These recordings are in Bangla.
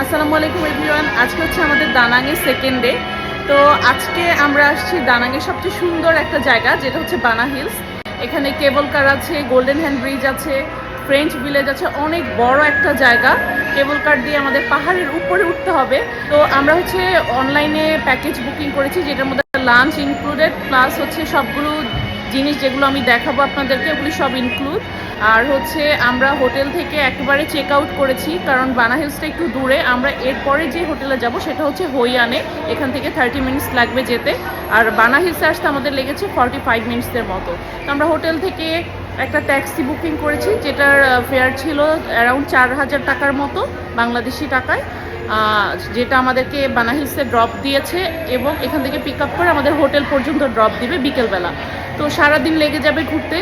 আসসালামু আলাইকুম এভরিওয়ান। আজকে হচ্ছে আমাদের দানাঙের সেকেন্ড ডে তো আজকে আমরা আসছি দানাঙের সবচেয়ে সুন্দর একটা জায়গা, যেটা হচ্ছে বানা হিলস। এখানে কেবল কার আছে গোল্ডেন হ্যান্ড ব্রিজ আছে ফ্রেঞ্চ ভিলেজ আছে, অনেক বড় একটা জায়গা। কেবল কার দিয়ে আমাদের পাহাড়ের উপরে উঠতে হবে। তো আমরা হচ্ছে অনলাইনে প্যাকেজ বুকিং করেছি, যেটার মধ্যে লাঞ্চ ইনক্লুডেড প্লাস হচ্ছে সবগুলো জিনিস যেগুলো আমি দেখাবো আপনাদেরকে, ওগুলি সব ইনক্লুড আর হচ্ছে আমরা হোটেল থেকে একেবারে চেক আউট করেছি, কারণ বানা হিলসটা একটু দূরে। আমরা এরপরে যে হোটেলে যাব সেটা হচ্ছে হইয়ানে, এখান থেকে থার্টি মিনিটস লাগবে যেতে। আর বানা হিলসে আসতে আমাদের লেগেছে ফর্টি ফাইভ মিনিটসের মতো। তো আমরা হোটেল থেকে একটা ট্যাক্সি বুকিং করেছি, যেটার ফেয়ার ছিল অ্যারাউন্ড চার হাজার টাকার মতো, বাংলাদেশি টাকায়। যেটা আমাদেরকে বানা হিলসে ড্রপ দিয়েছে এবং এখান থেকে পিক আপ করে আমাদের হোটেল পর্যন্ত ড্রপ দিবে বিকেলবেলা। তো সারাদিন লেগে যাবে ঘুরতে।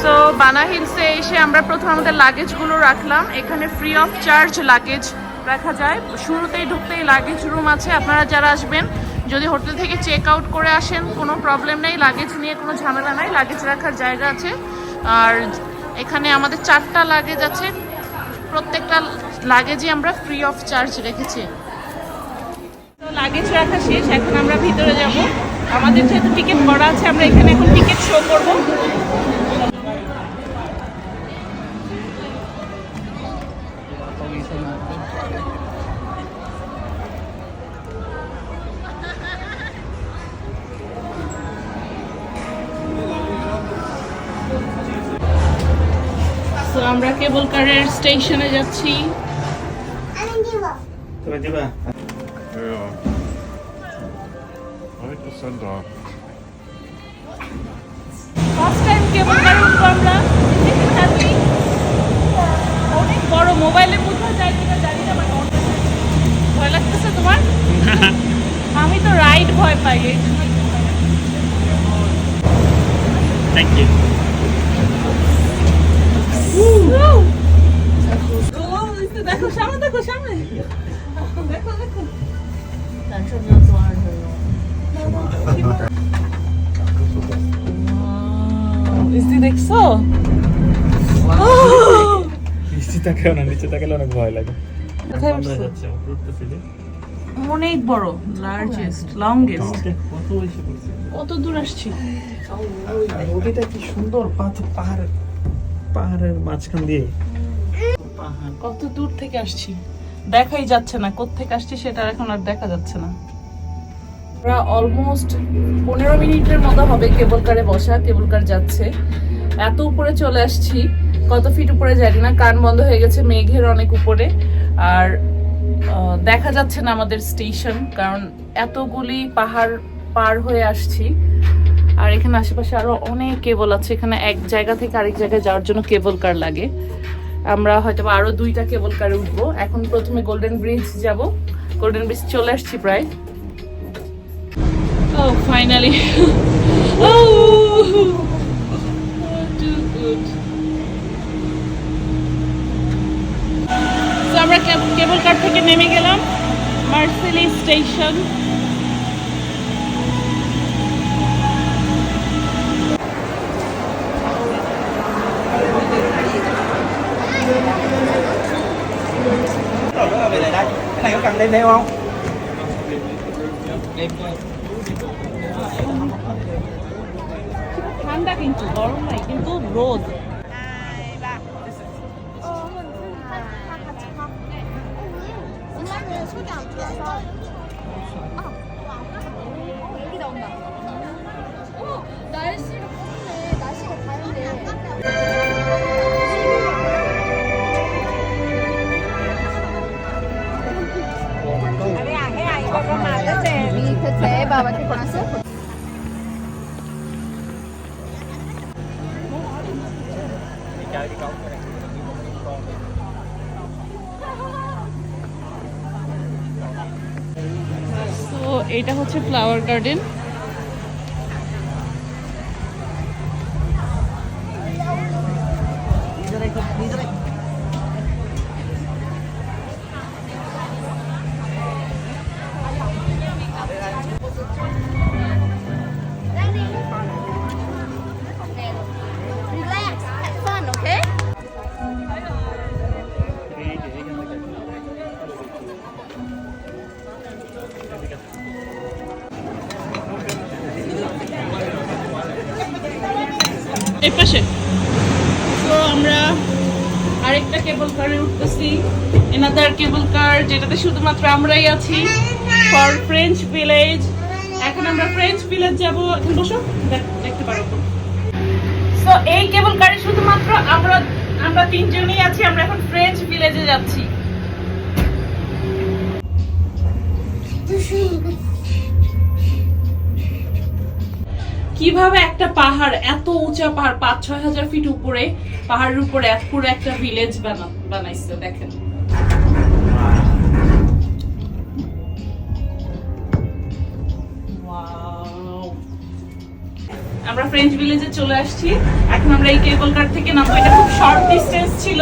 সো বানা হিলসে এসে আমরা প্রথম আমাদের লাগেজগুলো রাখলাম। এখানে ফ্রি অফ চার্জ লাগেজ রাখা যায়। শুরুতেই ঢুকতেই লাগেজ রুম আছে। আপনারা যারা আসবেন, যদি হোটেল থেকে চেক আউট করে আসেন, কোনো প্রবলেম নেই। লাগেজ নিয়ে কোনো ঝামেলা নাই। লাগেজ রাখার জায়গা আছে। আর এখানে আমাদের চারটা লাগেজ আছে। প্রত্যেকটা লাগেজই আমরা ফ্রি অফ চার্জ রেখেছি। তো লাগেজ রাখা শেষ, এখন আমরা ভিতরে যাব। আমাদের যেহেতু টিকিট করা আছে, আমরা এখানে এখন টিকিট শো করব। তো আমরা কেবল কারের স্টেশনে যাচ্ছি. ফার্স্ট টাইম কেবল কারে উঠবো আমরা। অনেক বড় মোবাইলে বোঝা যায় কিনা জানি না ভয় লাগতেছে। তোমার? আমি তো রাইড ভয় পাই। এই জন্য একটু ভয় দেখো সামনে দেখো সামনে। দেখো দেখো। দেখছ? নিচে তাকাও না নিচে তাকালে অনেক ভয় লাগে। কোথায়? যাচ্ছে। অনেক বড় লার্জেস্ট লংগেস্ট কত দূর আসছি? নদীটা কি সুন্দর পাহাড়ের পাহাড়ের মাঝখান দিয়ে। কত দূর থেকে আসছি? দেখাই যাচ্ছে না। কোত্থেকে আসছি সেটা এখন আর দেখা যাচ্ছে না। আমরা অলমোস্ট পনেরো মিনিটের মতো হবে কেবল কারে বসা। কেবল কার যাচ্ছে। এত উপরে চলে আসছি। কত ফিট উপরে জানি না। কান বন্ধ হয়ে গেছে মেঘের অনেক উপরে। আর দেখা যাচ্ছে না আমাদের স্টেশন কারণ এতগুলি পাহাড় পার হয়ে আসছি। আর এখানে আশেপাশে আরও অনেক কেবল আছে। এখানে এক জায়গা থেকে আরেক জায়গায় যাওয়ার জন্য কেবল কার লাগে। আমরা হয়তো বা আরও দুইটা কেবল কারে উঠবো। এখন প্রথমে গোল্ডেন ব্রিজ যাব। গোল্ডেন ব্রিজ চলে আসছি প্রায়। ও ফাইনালি ও! আমরা কেবল কার থেকে নেমে গেলাম? মার্সেলি station cái này có cần đem theo không? Đem thôi. 한국인 줄 얼마 이긴 또 로드 어, 오늘 বাবাকে এইটা হচ্ছে ফ্লাওয়ার গার্ডেন এই পাশে। তো আমরা আরেকটা কেবল কারে উঠতেছি। এনাদার কেবল কার যেটাতে শুধুমাত্র আমরাই আছি ফর ফ্রেঞ্চ ভিলেজ এখন আমরা ফ্রেঞ্চ ভিলেজ যাব। এখন বসো দেখতে পারো তো। এই কেবল কারে শুধুমাত্র আমরা আমরা তিনজনই আছি, আমরা এখন ফ্রেঞ্চ ভিলেজে যাচ্ছি। কীভাবে একটা পাহাড় এত উঁচা পাহাড় পাঁচ ছয় হাজার ফিট উপরে পাহাড়ের উপরে এক পুরো একটা ভিলেজ বানা বানাইছে দেখেন। আমরা ফ্রেঞ্চ ভিলেজে চলে আসছি। এখন আমরা এই কেবল কার থেকে নামবো। এটা খুব শর্ট ডিস্টেন্স ছিল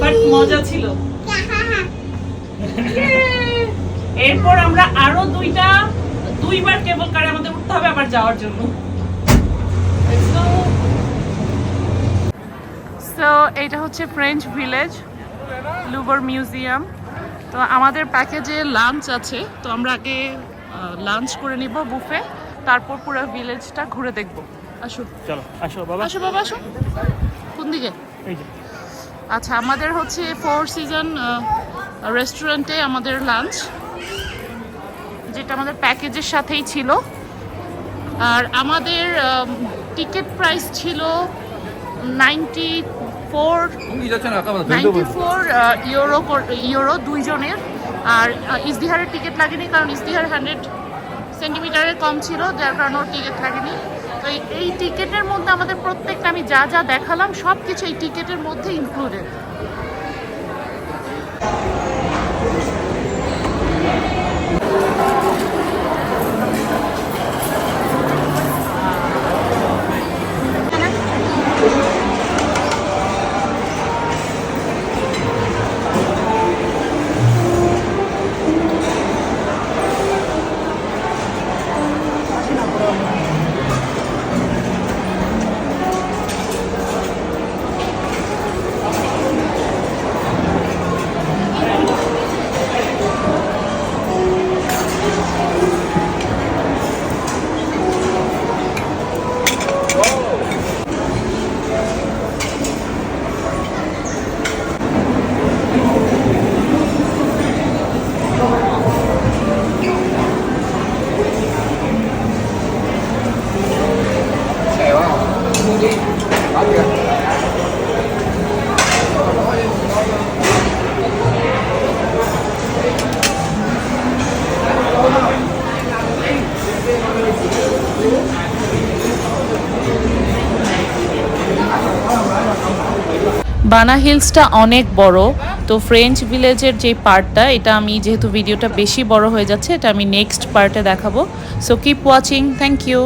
বাট মজা ছিল! এরপর আমরা আরও দুইটা দুইবার কেবল কারে আমাদের উঠতে হবে আবার যাওয়ার জন্য। সো এইটা হচ্ছে ফ্রেঞ্চ ভিলেজ লুবর মিউজিয়াম তো আমাদের প্যাকেজে লাঞ্চ আছে। তো আমরা আগে লাঞ্চ করে নিব বুফে তারপর পুরো ভিলেজটা ঘুরে দেখব। আসো। চলো আসো বাবা। আসো বাবা আসো। কোন দিকে? এই যে। আচ্ছা আমাদের হচ্ছে ফোর সিজন রেস্টুরেন্টে আমাদের লাঞ্চ যেটা আমাদের প্যাকেজের সাথেই ছিল। আর আমাদের টিকিট প্রাইস ছিল নাইনটি ফোর ইউরো ইউরো দুইজনের। আর আহ, টিকিট লাগেনি কারণ ইজদিহার হান্ড্রেড সেন্টিমিটারের কম ছিল যার কারণে ওর টিকিট লাগেনি। তো এই টিকিটের মধ্যে আমাদের প্রত্যেকটা আমি যা যা দেখালাম সব কিছু এই টিকিটের মধ্যে ইনক্লুডেড বানা হিলসটা অনেক বড়, তো ফ্রেঞ্চ ভিলেজের যে পার্টটা, এটা আমি যেহেতু ভিডিওটা বেশি বড় হয়ে যাচ্ছে, এটা আমি নেক্সট পার্টে দেখাবো। So keep watching thank you